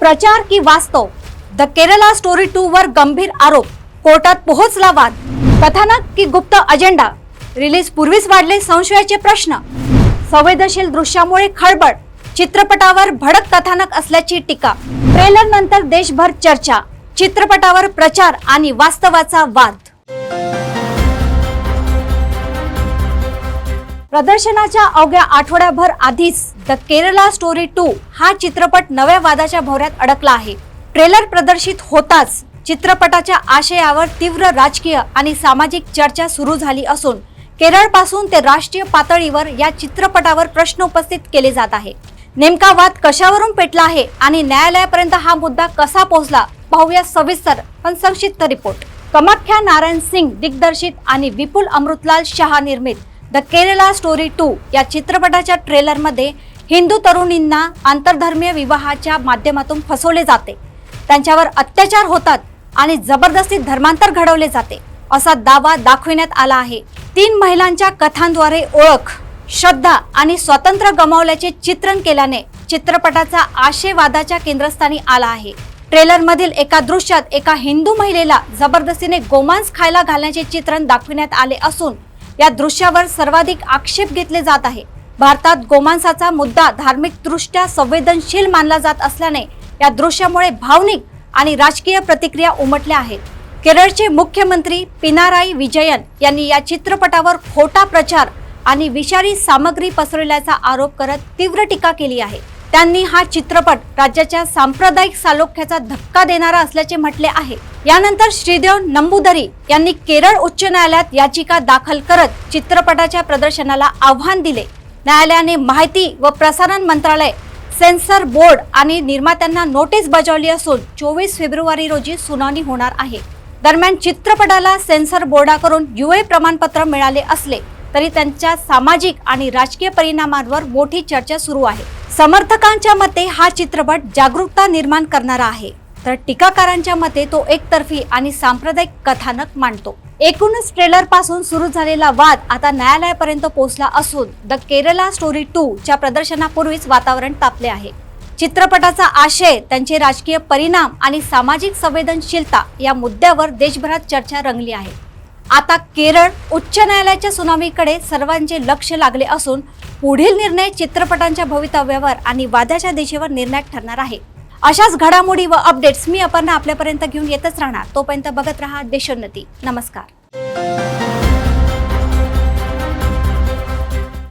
प्रचार की वास्तव. द केरला स्टोरी टू वर गंभीर आरोप. कोर्टात पोहोचला वाद. कथानक की गुप्त अजेंडा. रिलीज पूर्वीच वाढले संशयाचे प्रश्न. संवेदनशील दृश्यामुळे खळबळ. चित्रपटावर भडक कथानक असल्याची टीका. ट्रेलर नंतर देशभर चर्चा. चित्रपटावर प्रचार आणि वास्तवाचा वाद. प्रदर्शनाच्या अवघ्या आठवड्याभर आधीच द केरला स्टोरी टू हा चित्रपट नव्या वादाच्या भोवऱ्यात अडकला आहे. ट्रेलर प्रदर्शित होताच चित्रपटाच्या आशयावर तीव्र राजकीय आणि सामाजिक चर्चा सुरू झाली असून केरळपासून ते राष्ट्रीय पातळीवर या चित्रपटावर प्रश्न उपस्थित केले जात आहे. नेमका वाद कशावरून पेटला आहे आणि न्यायालयापर्यंत हा मुद्दा कसा पोहोचला पाहूया सविस्तर पण संक्षिप्त रिपोर्ट. कमाख्या नारायण सिंग दिग्दर्शित आणि विपुल अमृतलाल शहा निर्मित द केरला स्टोरी टू या चित्रपटाच्या ट्रेलरमध्ये हिंदू तरुणींना आंतरधर्मीय विवाहाच्या माध्यमातून फसवले जाते. त्यांच्यावर अत्याचार होतात आणि जबरदस्ती धर्मांतर घडवले जाते असा दावा दाखविण्यात आला आहे. तीन महिलांच्या कथांद्वारे ओळख श्रद्धा आणि स्वातंत्र्य गमावल्याचे चित्रण केल्याने चित्रपटाचा आशयवादाच्या केंद्रस्थानी आला आहे. ट्रेलर मधील एका दृश्यात एका हिंदू महिलेला जबरदस्तीने गोमांस खायला घालण्याचे चित्रण दाखविण्यात आले असून या दृश्यावर सर्वाधिक आक्षेप घेतले जात आहे भारतात गोमांसाचा मुद्दा धार्मिक दृष्ट्या संवेदनशील मानला जात असल्याने या दृश्यामुळे भावनिक आणि राजकीय प्रतिक्रिया उमटल्या आहेत. केरळचे मुख्यमंत्री पिनाराई विजयन यांनी या चित्रपटावर खोटा प्रचार आणि विषारी सामग्री पसरवल्याचा आरोप करत तीव्र टीका केली आहे. त्यांनी हा चित्रपट राज्याच्या सांप्रदायिक सालोख्याचा धक्का देणारा असल्याचे म्हटले आहे. यानंतर श्रीदेव नंबूदरी यांनी केरळ उच्च न्यायालयात याचिका दाखल करत चित्रपटाच्या प्रदर्शनाला आव्हान दिले. न्यायालयाने माहिती व प्रसारण मंत्रालय सेन्सर बोर्ड आणि निर्मात्यांना नोटीस बजावली असून चोवीस फेब्रुवारी रोजी सुनावणी होणार आहे. दरम्यान चित्रपटाला सेन्सर बोर्डाकडून युए प्रमाणपत्र मिळाले असले तरी त्यांच्या सामाजिक आणि राजकीय परिणामांवर मोठी चर्चा सुरू आहे. समर्थकांच्या मते हा चित्रपट जागरूकता निर्माण करणारा आहे. तर टीकाकारांच्या मते तो एकतर्फी आणि सांप्रदायिक कथानक मांडतो. एकूणच ट्रेलरपासून सुरू झालेला वाद आता न्यायालयापर्यंत पोहोचला असून द केरला स्टोरी टू च्या प्रदर्शनापूर्वीच वातावरण तापले आहे. चित्रपटाचा आशय त्यांचे राजकीय परिणाम आणि सामाजिक संवेदनशीलता या मुद्द्यावर देशभरात चर्चा रंगली आहे. आता केरळ उच्च न्यायालयाच्या सुनावणीकडे सर्वांचे लक्ष लागले असून पुढील निर्णय चित्रपटांच्या भवितव्यावर आणि वादाच्या दिशेवर निर्णायक ठरणार आहे. अशाच घडामोडी व अपडेट्स मी अपर्णा आपल्यापर्यंत घेऊन येतच राहणार. तोपर्यंत बघत राहा देशोन्नती. नमस्कार.